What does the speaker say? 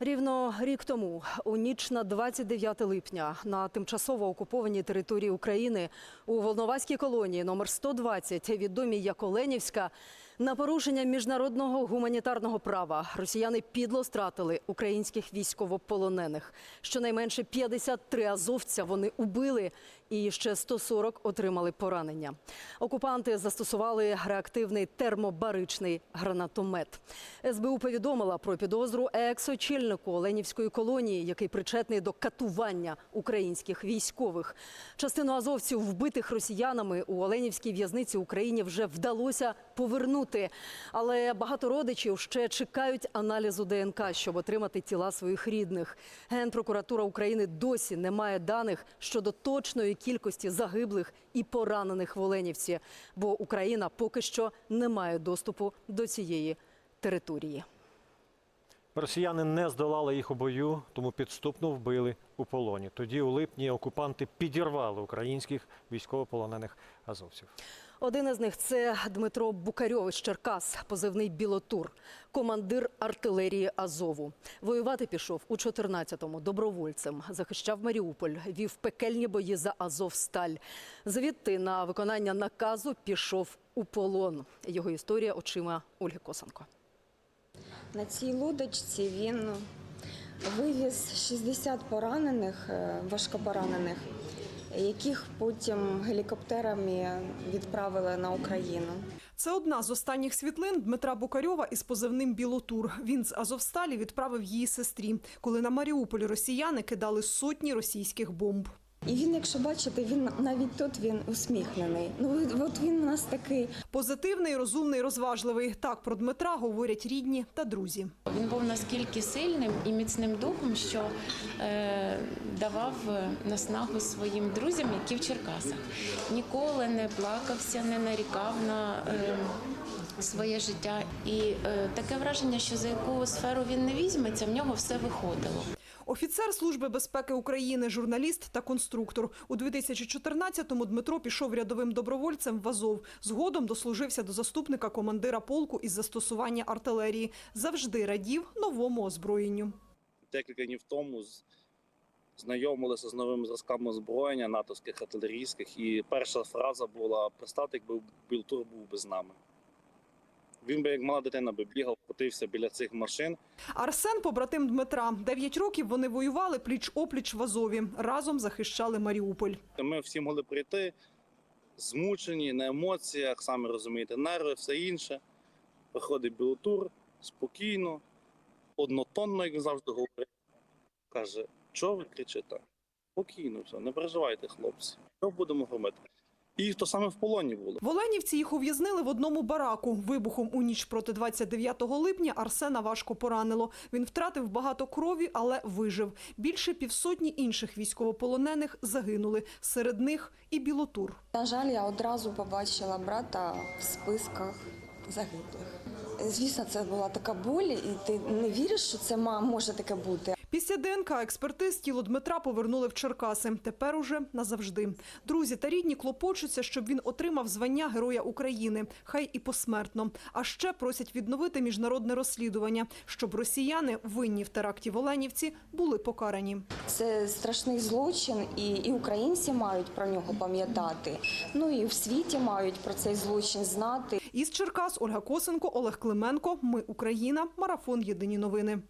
Рівно рік тому, у ніч на 29 липня, на тимчасово окупованій території України у Волноваській колонії номер 120, відомій як Оленівська, на порушення міжнародного гуманітарного права росіяни підло стратили українських військовополонених. Щонайменше 53 азовця вони убили і ще 140 отримали поранення. Окупанти застосували реактивний термобаричний гранатомет. СБУ повідомила про підозру екс-очільнику Оленівської колонії, який причетний до катування українських військових. Частину азовців, вбитих росіянами у Оленівській в'язниці Україні, вже вдалося повернути. Але багато родичів ще чекають аналізу ДНК, щоб отримати тіла своїх рідних. Генпрокуратура України досі не має даних щодо точної кількості загиблих і поранених в Оленівці, бо Україна поки що не має доступу до цієї території. Росіяни не здолали їх у бою, тому підступно вбили у полоні. Тоді у липні окупанти підірвали українських військовополонених азовців. Один із них це Дмитро Букарьов із Черкас, позивний Білотур, командир артилерії Азову. Воювати пішов у 14-му добровольцем, захищав Маріуполь, вів пекельні бої за Азовсталь. Звідти на виконання наказу пішов у полон. Його історія очима Ольги Косенко. На цій лодочці він вивіз 60 поранених, е, важкопоранених, яких потім гелікоптерами відправили на Україну. Це одна з останніх світлин Дмитра Бокарьова із позивним Білотур. Він з Азовсталі відправив її сестрі, коли на Маріуполі росіяни кидали сотні російських бомб. І він, якщо бачите, він навіть тут він усміхнений. Ну от він у нас такий. Позитивний, розумний, розважливий. Так про Дмитра говорять рідні та друзі. Він був наскільки сильним і міцним духом, що е, давав е, наснагу своїм друзям, які в Черкасах. Ніколи не плакався, не нарікав на е, своє життя. І е, таке враження, що за яку сферу він не візьметься, в нього все виходило. Офіцер Служби безпеки України, журналіст та конструктор. У 2014-му Дмитро пішов рядовим добровольцем в Азов. Згодом дослужився до заступника командира полку із застосування артилерії. Завжди радів новому озброєнню. декілька днів тому знайомилися з новими зразками озброєння натовських артилерійських, і перша фраза була: представте, якби Білтур був би з нами. Він би як мала дитина би бігав, котився біля цих машин. Арсен – побратим Дмитра. Дев'ять років вони воювали пліч-опліч в Азові. Разом захищали Маріуполь. Ми всі могли прийти змучені на емоціях, самі розумієте, нерви, все інше. Приходить Білотур спокійно, однотонно, як він завжди говорить. Каже, чого ви кричите? Спокійно, все, не переживайте, хлопці. Що будемо робити? І то саме в полоні було. В Оленівці їх ув'язнили в одному бараку. Вибухом у ніч проти 29 липня Арсена важко поранило. Він втратив багато крові, але вижив. Більше півсотні інших військовополонених загинули. Серед них і Білотур. На жаль, я одразу побачила брата в списках загиблих. Звісно, це була така боль, і ти не віриш, що це ма- може таке бути. Після ДНК експертиз тіло Дмитра повернули в Черкаси. Тепер уже назавжди. Друзі та рідні клопочуться, щоб він отримав звання Героя України, хай і посмертно. А ще просять відновити міжнародне розслідування, щоб росіяни, винні в теракті в Оленівці, були покарані. Це страшний злочин, і, і українці мають про нього пам'ятати. Ну і в світі мають про цей злочин знати. Із Черкас Ольга Косенко, Олег Клименко. Ми Україна. Марафон. Єдині новини.